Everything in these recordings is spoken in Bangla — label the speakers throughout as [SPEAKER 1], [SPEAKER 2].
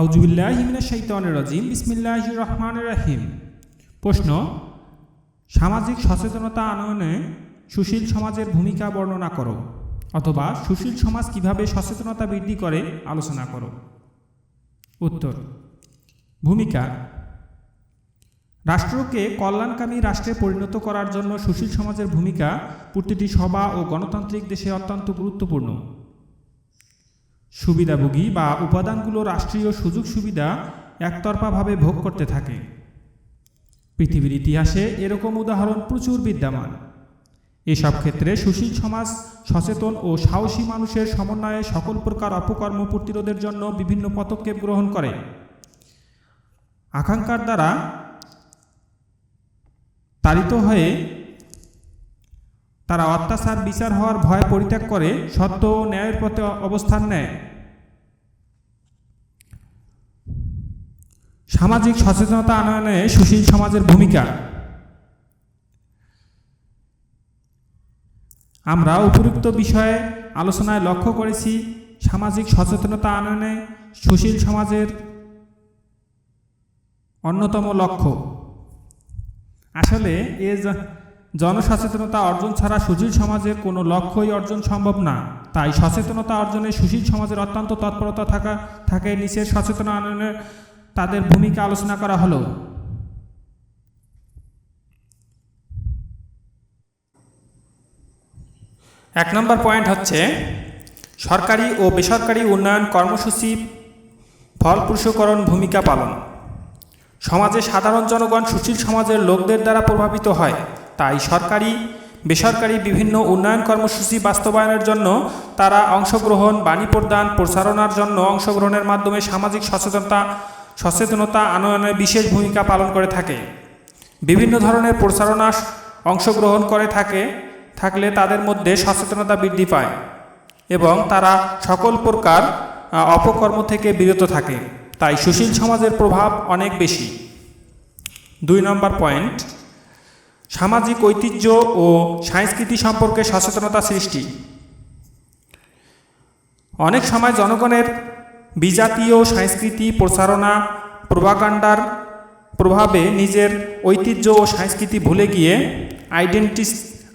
[SPEAKER 1] আউজুবিল্লাহ হিমিনা শৈতানের রাজিম। বিসমিল্লাহ রহমান রাহিম। প্রশ্ন, সামাজিক সচেতনতা আনয়নে সুশীল সমাজের ভূমিকা বর্ণনা করো অথবা সুশীল সমাজ কীভাবে সচেতনতা বৃদ্ধি করে আলোচনা করো। উত্তর, ভূমিকা, রাষ্ট্রকে কল্যাণকামী রাষ্ট্রে পরিণত করার জন্য সুশীল সমাজের ভূমিকা প্রতিটি সভা ও গণতান্ত্রিক দেশে অত্যন্ত গুরুত্বপূর্ণ। সুবিধাভোগী বা উপাদানগুলো রাষ্ট্রীয় সুযোগ সুবিধা একতরফাভাবে ভোগ করতে থাকে। পৃথিবীর ইতিহাসে এরকম উদাহরণ প্রচুর বিদ্যমান। এসব ক্ষেত্রে সুশীল সমাজ, সচেতন ও সাহসী মানুষের সমন্বয়ে সকল প্রকার অপকর্ম প্রতিরোধের জন্য বিভিন্ন পদক্ষেপ গ্রহণ করে। আকাঙ্ক্ষার দ্বারা তাড়িত হয়ে তারা অত্যাচার, বিচার হওয়ার ভয় পরিত্যাগ করে, সত্য ও ন্যায়ের পথে অবস্থান নেয়। সামাজিক সচেতনতা আনয়নে সুশীল সমাজের ভূমিকা। আমরা উপযুক্ত বিষয়ে আলোচনায় লক্ষ্য করেছি, সামাজিক সচেতনতা আনয়নে সুশীল সমাজের অন্যতম লক্ষ্য। আসলে এ জনসচেতনতা অর্জন ছাড়া সুশীল সমাজের কোনো লক্ষ্যই অর্জন সম্ভব না। তাই সচেতনতা অর্জনে সুশীল সমাজের অত্যন্ত তৎপরতা থাকা, থাকে নিচের সচেতন আনয়নের তাদের ভূমিকা আলোচনা করা হলো। এক নম্বর পয়েন্ট হচ্ছে, সরকারি ও বেসরকারি উন্নয়ন কর্মসূচি ফলপ্রসূকরণ ভূমিকা পালন। সমাজে সাধারণ জনগণ সুশীল সমাজের লোকদের দ্বারা প্রভাবিত হয়। তাই সরকারি, বেসরকারি বিভিন্ন উন্নয়ন কর্মসূচি বাস্তবায়নের জন্য তারা অংশগ্রহণ, বাণী প্রদান, প্রচারণার জন্য অংশগ্রহণের মাধ্যমে সামাজিক সচেতনতা সচেতনতা আনয়নে বিশেষ ভূমিকা পালন করে থাকে। বিভিন্ন ধরনের প্রচারণা অংশগ্রহণ করে থাকে, থাকলে তাদের মধ্যে সচেতনতা বৃদ্ধি পায় এবং তারা সকল প্রকার অপকর্ম থেকে বিরত থাকে। তাই সুশীল সমাজের প্রভাব অনেক বেশি। দুই নম্বর পয়েন্ট সামাজিক ঐতিহ্য ও সংস্কৃতি সম্পর্কে সচেতনতা সৃষ্টি। অনেক সময় জনগণের বিজাতীয় সংস্কৃতি প্রচারণা প্রভাকাণ্ডার প্রভাবে নিজের ঐতিহ্য ও সংস্কৃতি ভুলে গিয়ে আইডেন্টি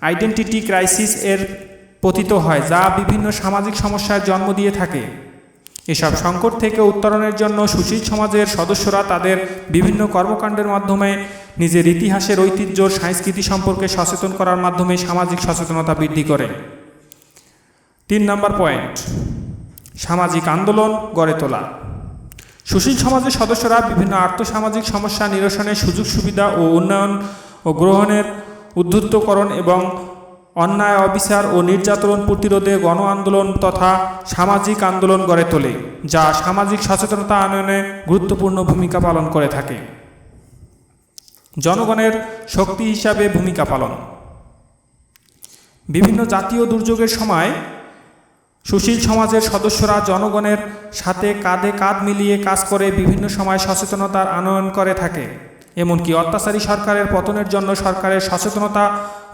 [SPEAKER 1] আইডেন্টিটি ক্রাইসিস এর পতিত হয়, যা বিভিন্ন সামাজিক সমস্যার জন্ম দিয়ে থাকে। এসব সংকট থেকে উত্তরণের জন্য সুশীল সমাজের সদস্যরা তাদের বিভিন্ন কর্মকাণ্ডের মাধ্যমে নিজের ইতিহাসের ঐতিহ্য সংস্কৃতি সম্পর্কে সচেতন করার মাধ্যমে সামাজিক সচেতনতা বৃদ্ধি করে। তিন নম্বর পয়েন্ট, সামাজিক আন্দোলন গড়ে তোলা। সুশীল সমাজের সদস্যরা বিভিন্ন আর্থসামাজিক সমস্যা নিরসনের সুযোগ সুবিধা ও উন্নয়ন ও গ্রহণের উদ্ধুত্তকরণ এবং অন্যায়, অবিচার ও নির্যাতন প্রতিরোধে গণ আন্দোলন তথা সামাজিক আন্দোলন গড়ে তোলে, যা সামাজিক সচেতনতা আনয়নে গুরুত্বপূর্ণ ভূমিকা পালন করে থাকে। জনগণের শক্তি হিসাবে ভূমিকা পালন। বিভিন্ন জাতীয় দুর্যোগের সময় সুশীল সমাজের সদস্যরা জনগণের সাথে কাঁধে কাঁধ মিলিয়ে কাজ করে বিভিন্ন সময় সচেতনতার আনয়ন করে থাকে। এমনকি অত্যাচারী সরকারের পতনের জন্য সরকারের সচেতনতা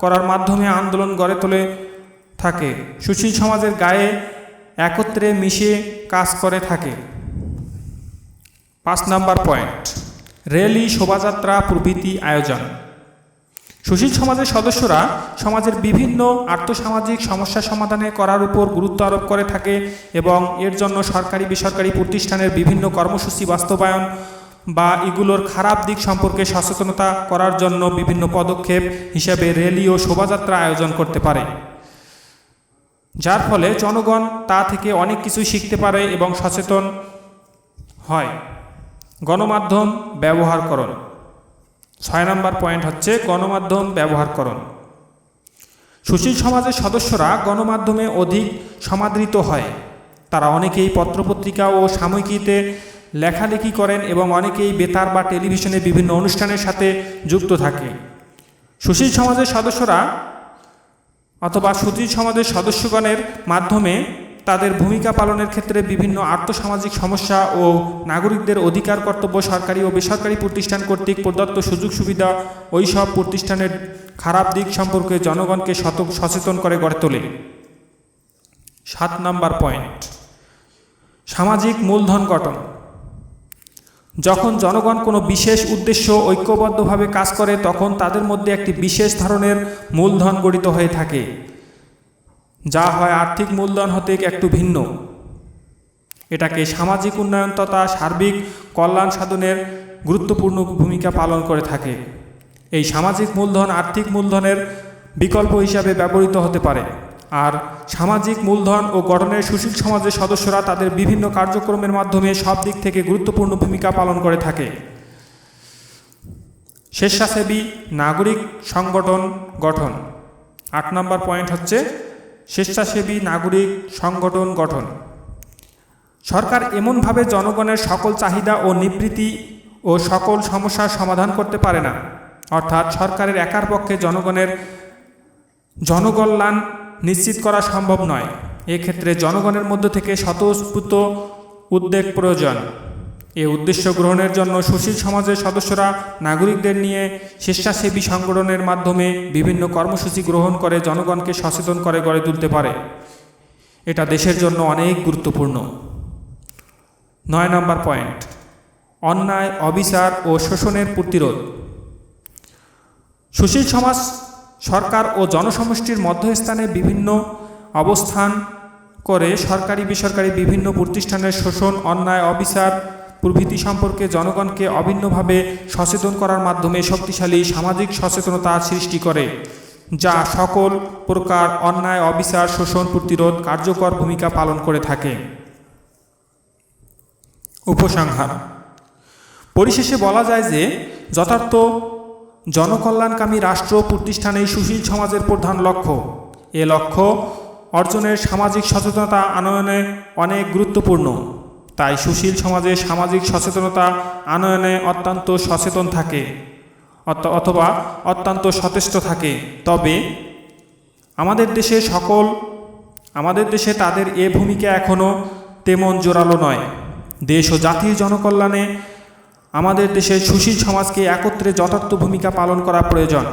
[SPEAKER 1] করার মাধ্যমে আন্দোলন গড়ে তোলে থাকে। সুশীল সমাজের গায়ে একত্রে মিশে কাজ করে থাকে। পাঁচ নাম্বার পয়েন্ট র্যালি শোভাযাত্রা প্রভৃতি আয়োজন। সুশীল সমাজের সদস্যরা সমাজের বিভিন্ন আর্থসামাজিক সমস্যা সমাধানে করার উপর গুরুত্ব আরোপ করে থাকে এবং এর জন্য সরকারি বেসরকারি প্রতিষ্ঠানের বিভিন্ন কর্মসূচি বাস্তবায়ন বা এগুলোর খারাপ দিক সম্পর্কে সচেতনতা করার জন্য বিভিন্ন পদক্ষেপ হিসেবে র্যালি ও শোভাযাত্রা আয়োজন করতে পারে। যার ফলে জনগণ তা থেকে অনেক কিছুই শিখতে পারে এবং সচেতন হয়। গণমাধ্যম ব্যবহার করুন ছয় নম্বর পয়েন্ট হচ্ছে গণমাধ্যম ব্যবহারকরণ। সুশীল সমাজের সদস্যরা গণমাধ্যমে অধিক সমাদৃত হয়। তারা অনেকেই পত্রপত্রিকা ও সাময়িকীতে লেখালেখি করেন এবং অনেকেই বেতার বা টেলিভিশনে বিভিন্ন অনুষ্ঠানের সাথে যুক্ত থাকে। সুশীল সমাজের সদস্যরা অথবা সুশীল সমাজের সদস্যগণের মাধ্যমে তাদের ভূমিকা পালনের ক্ষেত্রে বিভিন্ন আর্থসামাজিক সমস্যা ও নাগরিকদের অধিকার, কর্তব্য, সরকারি ও বেসরকারি প্রতিষ্ঠান কর্তৃক প্রদত্ত সুযোগ সুবিধা ওই সব প্রতিষ্ঠানের খারাপ দিক সম্পর্কে জনগণকে সত সচেতন করে গড়ে তোলে। সাত নাম্বার পয়েন্ট। সামাজিক মূলধন গঠন। যখন জনগণ কোনো বিশেষ উদ্দেশ্য ঐক্যবদ্ধভাবে কাজ করে, তখন তাদের মধ্যে একটি বিশেষ ধরনের মূলধন গঠিত হয়ে থাকে। যা হয় আর্থিক মূলধন হতে একটু ভিন্ন। এটাকে সামাজিক উন্নয়ন তথা সার্বিক কল্যাণ সাধনের গুরুত্বপূর্ণ ভূমিকা পালন করে থাকে। এই সামাজিক মূলধন আর্থিক মূলধনের বিকল্প হিসাবে ব্যবহৃত হতে পারে। আর সামাজিক মূলধন ও গঠনের সুশীল সমাজের সদস্যরা তাদের বিভিন্ন কার্যক্রমের মাধ্যমে সব দিক থেকে গুরুত্বপূর্ণ ভূমিকা পালন করে থাকে। স্বেচ্ছাসেবী নাগরিক সংগঠন গঠন। আট নম্বর পয়েন্ট হচ্ছে স্বেচ্ছাসেবী নাগরিক সংগঠন গঠন। সরকার এমনভাবে জনগণের সকল চাহিদা ও নিবৃত্তি ও সকল সমস্যার সমাধান করতে পারে না। অর্থাৎ সরকারের একার পক্ষে জনগণের জনকল্যাণ নিশ্চিত করা সম্ভব নয়। এক্ষেত্রে জনগণের মধ্য থেকে স্বতঃস্ফূর্ত উদ্বেগ প্রয়োজন। এ উদ্দেশ্য গ্রহণের জন্য সুশীল সমাজের সদস্যরা নাগরিকদের নিয়ে স্বেচ্ছাসেবী সংগঠনের মাধ্যমে বিভিন্ন কর্মসূচি গ্রহণ করে জনগণকে সচেতন করে গড়ে তুলতে পারে। এটা দেশের জন্য অনেক গুরুত্বপূর্ণ। নয় নম্বর পয়েন্ট, অন্যায়, অবিচার ও শোষণের প্রতিরোধ। সুশীল সমাজ সরকার ও জনসমষ্টির মধ্যস্থানে বিভিন্ন অবস্থান করে সরকারি, বেসরকারি বিভিন্ন প্রতিষ্ঠানের শোষণ, অন্যায়, অবিচার প্রভৃতি সম্পর্কে জনগণকে অভিন্নভাবে সচেতন করার মাধ্যমে শক্তিশালী সামাজিক সচেতনতা সৃষ্টি করে, যা সকল প্রকার অন্যায়, অবিচার, শোষণ প্রতিরোধ কার্যকর ভূমিকা পালন করে থাকে। উপসংহার। পরিশেষে বলা যায় যে, যথার্থ জনকল্যাণকামী রাষ্ট্র প্রতিষ্ঠানেই সুশীল সমাজের প্রধান লক্ষ্য। এ লক্ষ্য অর্জনের সামাজিক সচেতনতা আনয়নে অনেক গুরুত্বপূর্ণ। তাই সুশীল সমাজে সামাজিক সচেতনতা আনয়নে অত্যন্ত সচেতন থাকে অথবা অত্যন্ত সচেষ্ট থাকে। তবে আমাদের দেশে সকল, আমাদের দেশে তাদের এ ভূমিকা এখনও তেমন জোরালো নয়। দেশ ও জাতির জনকল্যাণে আমাদের দেশের সুশীল সমাজকে একত্রে যথার্থ ভূমিকা পালন করা প্রয়োজন।